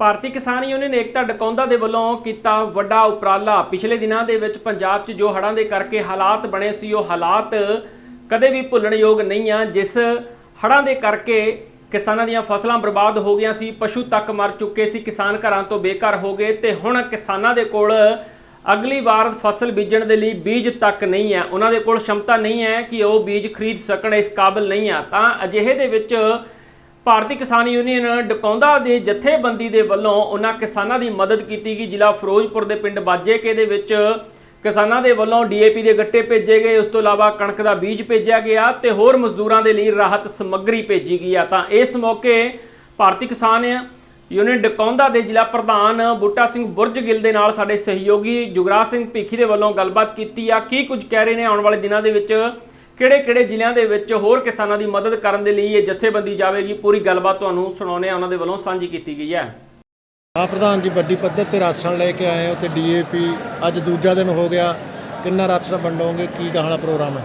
ਭਾਰਤੀ ਕਿਸਾਨ ਯੂਨੀਅਨ ਏਕਤਾ ਡਕੌਂਦਾ ਦੇ ਵੱਲੋਂ ਕੀਤਾ ਵੱਡਾ ਉਪਰਾਲਾ। ਪਿਛਲੇ ਦਿਨਾਂ ਦੇ ਵਿੱਚ ਪੰਜਾਬ 'ਚ ਜੋ ਹੜ੍ਹਾਂ ਦੇ ਕਰਕੇ ਹਾਲਾਤ ਬਣੇ ਸੀ, ਉਹ ਹਾਲਾਤ ਕਦੇ ਵੀ ਭੁੱਲਣਯੋਗ ਨਹੀਂ ਆ। ਜਿਸ ਹੜ੍ਹਾਂ ਦੇ ਕਰਕੇ ਕਿਸਾਨਾਂ ਦੀਆਂ ਫਸਲਾਂ ਬਰਬਾਦ ਹੋ ਗਈਆਂ ਸੀ, ਪਸ਼ੂ ਤੱਕ ਮਰ ਚੁੱਕੇ ਸੀ, ਕਿਸਾਨ ਘਰਾਂ ਤੋਂ ਬੇਘਰ ਹੋ ਗਏ ਤੇ ਹੁਣ ਕਿਸਾਨਾਂ ਦੇ ਕੋਲ ਅਗਲੀ ਵਾਰ ਫਸਲ ਬੀਜਣ ਦੇ ਲਈ ਬੀਜ ਤੱਕ ਨਹੀਂ ਹੈ। ਉਹਨਾਂ ਦੇ ਕੋਲ ਸ਼ਮਤਾ ਨਹੀਂ ਹੈ ਕਿ ਉਹ ਬੀਜ ਖਰੀਦ ਸਕਣ, ਇਸ ਕਾਬਿਲ ਨਹੀਂ ਆ। ਤਾਂ ਅਜਿਹੇ ਦੇ ਵਿੱਚ ਭਾਰਤੀ ਕਿਸਾਨ ਯੂਨੀਅਨ ਡਕੌਂਦਾ ਦੇ ਜਥੇਬੰਦੀ ਦੇ ਵੱਲੋਂ ਉਹਨਾਂ ਕਿਸਾਨਾਂ ਦੀ ਮਦਦ ਕੀਤੀ ਗਈ। ਜ਼ਿਲ੍ਹਾ ਫਿਰੋਜ਼ਪੁਰ ਦੇ ਪਿੰਡ ਬਾਜੇਕੇ ਦੇ ਵਿੱਚ ਕਿਸਾਨਾਂ ਦੇ ਵੱਲੋਂ ਡੀਏਪੀ ਦੇ ਗੱਟੇ ਭੇਜੇ ਗਏ। ਉਸ ਤੋਂ ਇਲਾਵਾ ਕਣਕ ਦਾ ਬੀਜ ਭੇਜਿਆ ਗਿਆ ਤੇ ਹੋਰ ਮਜ਼ਦੂਰਾਂ ਦੇ ਲਈ ਰਾਹਤ ਸਮੱਗਰੀ ਭੇਜੀ ਗਈ ਆ। ਤਾਂ ਇਸ ਮੌਕੇ ਭਾਰਤੀ ਕਿਸਾਨ ਯੂਨੀਅਨ ਡਕੌਂਦਾ ਦੇ ਜ਼ਿਲ੍ਹਾ ਪ੍ਰਧਾਨ ਬੂਟਾ ਸਿੰਘ ਬੁਰਜ ਗਿੱਲ ਦੇ ਨਾਲ ਸਾਡੇ ਸਹਿਯੋਗੀ ਜੁਗਰਾਜ ਸਿੰਘ ਭੀਖੀ ਦੇ ਵੱਲੋਂ ਗੱਲਬਾਤ ਕੀਤੀ ਆ। ਕੀ ਕੁਝ ਕਹਿ ਰਹੇ ਨੇ ਆਉਣ ਵਾਲੇ ਦਿਨਾਂ ਦੇ ਵਿੱਚ? ਕਿਹੜੇ-ਕਿਹੜੇ ਜ਼ਿਲ੍ਹਿਆਂ ਦੇ ਵਿੱਚ ਹੋਰ ਕਿਸਾਨਾਂ ਦੀ ਮਦਦ ਕਰਨ ਦੇ ਲਈ ਇਹ ਜਥੇਬੰਦੀ ਜਾਵੇਗੀ? ਪੂਰੀ ਗੱਲਬਾਤ ਤੁਹਾਨੂੰ ਸੁਣਾਉਣੇ ਆ ਉਹਨਾਂ ਦੇ ਵੱਲੋਂ ਸਾਂਝੀ ਕੀਤੀ ਗਈ ਹੈ। ਆ ਪ੍ਰਧਾਨ ਜੀ ਵੱਡੀ ਪੱਧਰ ਤੇ ਰਾਸ਼ਨ ਲੈ ਕੇ ਆਏ ਹੋ ਤੇ ਡੀਏਪੀ ਅੱਜ ਦੂਜਾ ਦਿਨ ਹੋ ਗਿਆ। ਕਿੰਨਾ ਰਾਸ਼ਨ ਵੰਡੋਗੇ? ਕੀ ਗਾਹਲਾ ਪ੍ਰੋਗਰਾਮ ਹੈ?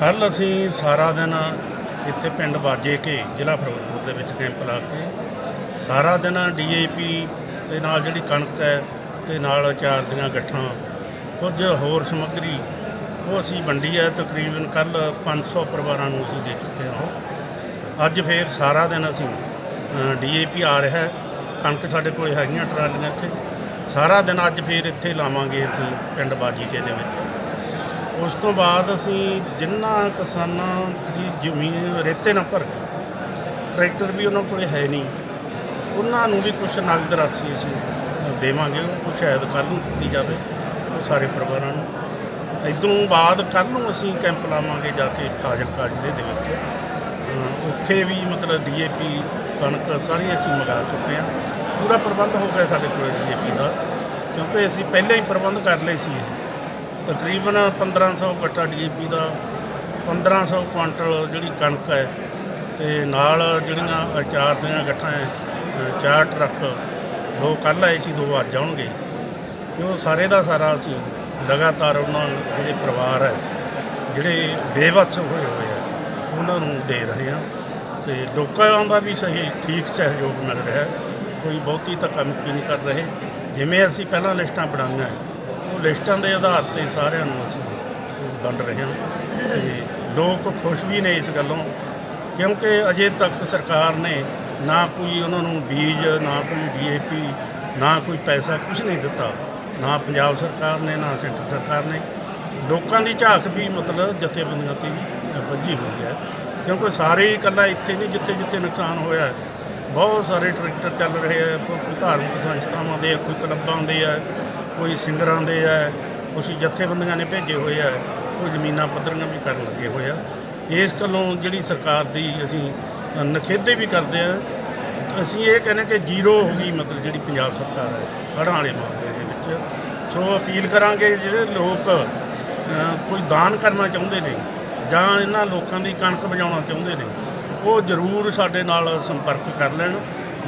ਕੱਲ ਅਸੀਂ ਸਾਰਾ ਦਿਨ ਇੱਥੇ ਪਿੰਡ ਬਾਜੇ ਕੇ ਜ਼ਿਲ੍ਹਾ ਫਿਰੋਜ਼ਪੁਰ ਦੇ ਵਿੱਚ ਕੈਂਪ ਲਾ ਕੇ ਸਾਰਾ ਦਿਨ ਡੀਏਪੀ ਤੇ ਨਾਲ ਜਿਹੜੀ ਕਣਕ ਹੈ ਤੇ ਨਾਲ ਚਾਰ ਦੀਆਂ ਗੱਠਾਂ ਕੁਝ ਹੋਰ ਸਮੱਗਰੀ ਉਹ ਅਸੀਂ ਵੰਡੀ ਹੈ, ਤਕਰੀਬਨ ਕੱਲ 500 ਪਰਿਵਾਰਾਂ ਨੂੰ ਅਸੀਂ ਦੇ ਚੁੱਕੇ ਹਾਂ ਅੱਜ ਫੇਰ ਸਾਰਾ ਦਿਨ ਅਸੀਂ ਡੀਏਪੀ ਆ ਰਿਹਾ ਹੈ। ਕਣਕ ਸਾਡੇ ਕੋਲ ਹੈਗੀਆਂ ਟਰਾਲੀਆਂ ਇੱਥੇ। ਸਾਰਾ ਦਿਨ ਅੱਜ ਫੇਰ ਇੱਥੇ ਲਾਵਾਂਗੇ ਅਸੀਂ ਪਿੰਡ ਬਾਜੀਕੇ ਦੇ ਵਿੱਚ। ਉਸ ਤੋਂ ਬਾਅਦ ਅਸੀਂ ਜਿਨ੍ਹਾਂ ਕਿਸਾਨਾਂ ਦੀ ਜ਼ਮੀਨ ਰੇਤੇ ਨਾਲ ਭਰ ਕੇ, ਟਰੈਕਟਰ ਵੀ ਉਹਨਾਂ ਕੋਲ ਹੈ ਨਹੀਂ, ਉਹਨਾਂ ਨੂੰ ਵੀ ਕੁਝ ਨਗਦ ਰਾਸ਼ੀ ਅਸੀਂ ਦੇਵਾਂਗੇ। ਉਹ ਸ਼ਾਇਦ ਕੱਲ੍ਹ ਨੂੰ ਦਿੱਤੀ ਜਾਵੇ ਉਹ ਸਾਰੇ ਪਰਿਵਾਰਾਂ ਨੂੰ। ਇਦੋਂ ਬਾਅਦ ਕੱਲ੍ਹ ਨੂੰ ਅਸੀਂ ਕੈਂਪ ਲਾਵਾਂਗੇ ਜਾ ਕੇ ਫਾਜ਼ਿਲਕਾ ਜ਼ਿਲ੍ਹੇ ਦੇ ਵਿੱਚ। ਉੱਥੇ ਵੀ ਮਤਲਬ ਡੀਏਪੀ ਕਣਕ ਸਾਰੀ ਅਸੀਂ ਮੰਗਾ ਚੁੱਕੇ ਹਾਂ। ਪੂਰਾ ਪ੍ਰਬੰਧ ਹੋ ਗਿਆ ਸਾਡੇ ਕੋਲ ਡੀਏਪੀ ਦਾ, ਕਿਉਂਕਿ ਅਸੀਂ ਪਹਿਲਾਂ ਹੀ ਪ੍ਰਬੰਧ ਕਰ ਲਏ ਸੀ ਇਹ। ਤਕਰੀਬਨ 1500 ਗੱਟਾ ਡੀਏਪੀ ਦਾ 1500 ਕੁਆਂਟਲ ਜਿਹੜੀ ਕਣਕ ਹੈ, ਤੇ ਨਾਲ ਜਿਹੜੀਆਂ ਅਚਾਰ ਦੀਆਂ ਗੱਠਾਂ ਹੈ ਚਾਰ ਟਰੱਕ ਦੋ ਕੱਲ੍ਹ ਆਏ ਸੀ, ਦੋ ਅੱਜ ਆਉਣਗੇ। ਤੇ ਉਹ ਸਾਰੇ ਦਾ ਸਾਰਾ ਅਸੀਂ ਲਗਾਤਾਰ ਉਹਨਾਂ ਨੂੰ ਜਿਹੜੇ ਪਰਿਵਾਰ ਹੈ, ਜਿਹੜੇ ਬੇਵੱਸ ਹੋਏ ਹੋਏ ਆ ਉਹਨਾਂ ਨੂੰ ਦੇ ਰਹੇ ਹਾਂ ਤੇ ਲੋਕਾਂ ਦਾ ਵੀ ਸਹੀ ਠੀਕ ਸਹਿਯੋਗ ਮਿਲ ਰਿਹਾ ਕੋਈ ਬਹੁਤੀ ਧੱਕਾ ਮੁੱਕੀ ਨਹੀਂ ਕਰ ਰਹੇ। ਜਿਵੇਂ ਅਸੀਂ ਪਹਿਲਾਂ ਲਿਸਟਾਂ ਬਣਾਈਆਂ ਉਹ ਲਿਸਟਾਂ ਦੇ ਆਧਾਰ ਤੇ ਸਾਰਿਆਂ ਨੂੰ ਅਸੀਂ ਵੰਡ ਰਹੇ ਹਾਂ। ਤੇ ਲੋਕ ਖੁਸ਼ ਵੀ ਨੇ ਇਸ ਗੱਲੋਂ, ਕਿਉਂਕਿ ਅਜੇ ਤੱਕ ਸਰਕਾਰ ਨੇ ਨਾ ਕੋਈ ਉਹਨਾਂ ਨੂੰ ਬੀਜ, ਨਾ ਕੋਈ ਡੀਏਪੀ ਨਾ ਕੋਈ ਪੈਸਾ ਕੁਝ ਨਹੀਂ ਦਿੱਤਾ। ਨਾ ਪੰਜਾਬ ਸਰਕਾਰ ਨੇ ਨਾ ਸੈਂਟਰ ਸਰਕਾਰ ਨੇ। ਲੋਕਾਂ ਦੀ ਝਾਕ ਵੀ ਮਤਲਬ ਜਥੇਬੰਦੀਆਂ ਤੇ ਵੀ ਵੱਜੀ ਹੋਈ ਹੈ। ਕਿਉਂਕਿ ਸਾਰੇ ਇਕੱਲਾ ਇੱਥੇ ਨਹੀਂ ਜਿੱਥੇ ਜਿੱਥੇ ਨੁਕਸਾਨ ਹੋਇਆ ਬਹੁਤ ਸਾਰੇ ਟਰੈਕਟਰ ਚੱਲ ਰਹੇ ਆ ਕੋਈ ਧਾਰਮਿਕ ਸੰਸਥਾਵਾਂ ਦੇ ਆ, ਕੋਈ ਕਲੱਬਾਂ ਦੇ ਆ ਕੋਈ ਸਿੰਗਰਾਂ ਦੇ ਆ ਕੁਛ ਜਥੇਬੰਦੀਆਂ ਨੇ ਭੇਜੇ ਹੋਏ ਆ ਕੋਈ ਜ਼ਮੀਨਾਂ ਪੱਧਰੀਆਂ ਵੀ ਕਰਨ ਲੱਗੇ ਹੋਏ ਆ। ਇਸ ਗੱਲੋਂ ਜਿਹੜੀ ਸਰਕਾਰ ਦੀ ਅਸੀਂ ਅ, ਨਿਖੇਧੇ ਵੀ ਕਰਦੇ ਆ ਅਸੀਂ ਇਹ ਕਹਿੰਦੇ ਕਿ ਜ਼ੀਰੋ ਹੋ ਗਈ ਮਤਲਬ ਜਿਹੜੀ ਪੰਜਾਬ ਸਰਕਾਰ ਹੈ ਹੜ੍ਹਾਂ ਵਾਲੇ ਮਾਮਲੇ ਦੇ ਵਿੱਚ। ਸੋ ਅਪੀਲ ਕਰਾਂਗੇ ਜਿਹੜੇ ਲੋਕ ਕੋਈ ਦਾਨ ਕਰਨਾ ਚਾਹੁੰਦੇ ਨੇ ਜਾਂ ਇਹਨਾਂ ਲੋਕਾਂ ਦੀ ਕਣਕ ਬਚਾਉਣਾ ਚਾਹੁੰਦੇ ਨੇ, ਉਹ ਜ਼ਰੂਰ ਸਾਡੇ ਨਾਲ ਸੰਪਰਕ ਕਰ ਲੈਣ।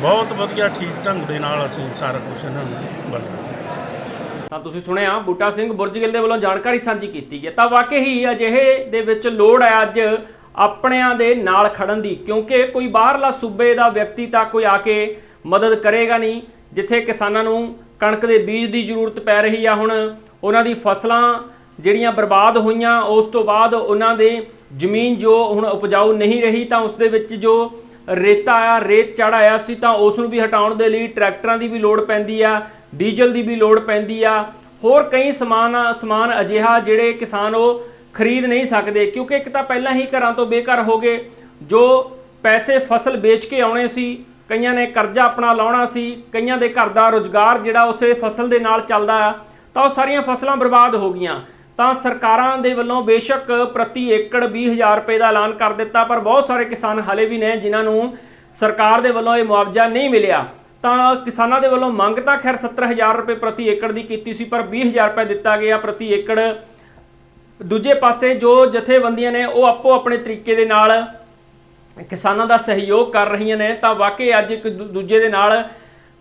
ਬਹੁਤ ਵਧੀਆ ਠੀਕ ਢੰਗ ਦੇ ਨਾਲ ਅਸੀਂ ਸਾਰਾ ਕੁਝ ਇਹਨਾਂ ਨੂੰ ਵੰਡਾਂਗੇ ਤਾਂ ਤੁਸੀਂ ਸੁਣਿਆ, ਬੂਟਾ ਸਿੰਘ ਬੁਰਜਗਿੱਲ ਦੇ ਵੱਲੋਂ ਜਾਣਕਾਰੀ ਸਾਂਝੀ ਕੀਤੀ ਹੈ ਤਾਂ ਵਾਕਈ ਹੀ ਅਜਿਹੇ ਦੇ ਵਿੱਚ ਲੋੜ ਹੈ ਅੱਜ ਆਪਣਿਆਂ ਦੇ ਨਾਲ ਖੜਨ ਦੀ, ਕਿਉਂਕਿ ਕੋਈ ਬਾਹਰਲਾ ਸੂਬੇ ਦਾ ਵਿਅਕਤੀ ਤਾਂ ਕੋਈ ਆ ਕੇ ਮਦਦ ਕਰੇਗਾ ਨਹੀਂ, ਜਿੱਥੇ ਕਿਸਾਨਾਂ ਨੂੰ ਕਣਕ ਦੇ ਬੀਜ ਦੀ ਜ਼ਰੂਰਤ ਪੈ ਰਹੀ ਆ ਹੁਣ, ਉਹਨਾਂ ਦੀ ਫਸਲਾਂ ਜਿਹੜੀਆਂ ਬਰਬਾਦ ਹੋਈਆਂ, ਉਸ ਤੋਂ ਬਾਅਦ ਉਹਨਾਂ ਦੇ ਜ਼ਮੀਨ ਜੋ ਹੁਣ ਉਪਜਾਊ ਨਹੀਂ ਰਹੀ, ਤਾਂ ਉਸ ਦੇ ਵਿੱਚ ਜੋ ਰੇਤਾ ਆ, ਰੇਤ ਚੜ ਆਇਆ ਸੀ, ਤਾਂ ਉਸ ਨੂੰ ਵੀ ਹਟਾਉਣ ਦੇ ਲਈ ਟਰੈਕਟਰਾਂ ਦੀ ਵੀ ਲੋੜ ਪੈਂਦੀ ਆ, ਡੀਜ਼ਲ ਦੀ ਵੀ ਲੋੜ ਪੈਂਦੀ ਆ। ਹੋਰ ਕਈ ਸਮਾਨ ਸਮਾਨ ਅਜਿਹਾ ਜਿਹੜੇ ਕਿਸਾਨ ਉਹ ਖਰੀਦ ਨਹੀਂ ਸਕਦੇ, ਕਿਉਂਕਿ ਇੱਕ ਤਾਂ ਪਹਿਲਾਂ ਹੀ ਘਰਾਂ ਤੋਂ ਬੇਘਰ ਹੋ ਗਏ, ਜੋ ਪੈਸੇ ਫਸਲ ਵੇਚ ਕੇ ਆਉਣੇ ਸੀ ਕਈਆਂ ਨੇ ਕਰਜ਼ਾ ਆਪਣਾ ਲਾਉਣਾ ਸੀ, ਕਈਆਂ ਦੇ ਘਰ ਦਾ ਰੋਜ਼ਗਾਰ ਜਿਹੜਾ ਉਸੇ ਫਸਲ ਦੇ ਨਾਲ ਚੱਲਦਾ ਆ, ਤਾਂ ਉਹ ਸਾਰੀਆਂ ਫਸਲਾਂ ਬਰਬਾਦ ਹੋ ਗਈਆਂ। ਤਾਂ ਸਰਕਾਰਾਂ ਦੇ ਵੱਲੋਂ ਬੇਸ਼ੱਕ ਪ੍ਰਤੀ ਏਕੜ 20000 ਰੁਪਏ ਦਾ ਐਲਾਨ ਕਰ ਦਿੱਤਾ, ਪਰ ਬਹੁਤ ਸਾਰੇ ਕਿਸਾਨ ਹਲੇ ਵੀ ਨੇ ਜਿਨ੍ਹਾਂ ਨੂੰ ਸਰਕਾਰ ਦੇ ਵੱਲੋਂ ਇਹ ਮੁਆਵਜ਼ਾ ਨਹੀਂ ਮਿਲਿਆ। ਤਾਂ ਕਿਸਾਨਾਂ ਦੇ ਵੱਲੋਂ ਮੰਗ ਤਾਂ ਖੈਰ 70000 ਰੁਪਏ ਪ੍ਰਤੀ ਏਕੜ ਦੀ ਕੀਤੀ ਸੀ, ਪਰ 20000 ਰੁਪਏ ਦਿੱਤਾ ਗਿਆ ਪ੍ਰਤੀ ਏਕੜ। ਦੂਜੇ ਪਾਸੇ ਜੋ ਜਥੇਬੰਦੀਆਂ ਨੇ, ਉਹ ਆਪੋ ਆਪਣੇ ਤਰੀਕੇ ਦੇ ਨਾਲ ਕਿਸਾਨਾਂ ਦਾ ਸਹਿਯੋਗ ਕਰ ਰਹੀਆਂ ਨੇ, ਤਾਂ ਵਾਕਈ ਅੱਜ ਇੱਕ ਦੂਜੇ ਦੇ ਨਾਲ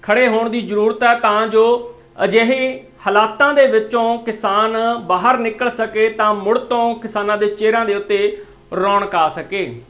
ਖੜੇ ਹੋਣ ਦੀ ਜ਼ਰੂਰਤ ਹੈ, ਤਾਂ ਜੋ ਅਜਿਹੇ ਹਾਲਾਤਾਂ ਦੇ ਵਿੱਚੋਂ ਕਿਸਾਨ ਬਾਹਰ ਨਿਕਲ ਸਕੇ, ਤਾਂ ਮੁੜ ਤੋਂ ਕਿਸਾਨਾਂ ਦੇ ਚਿਹਰਿਆਂ ਦੇ ਉੱਤੇ ਰੌਣਕ ਆ ਸਕੇ।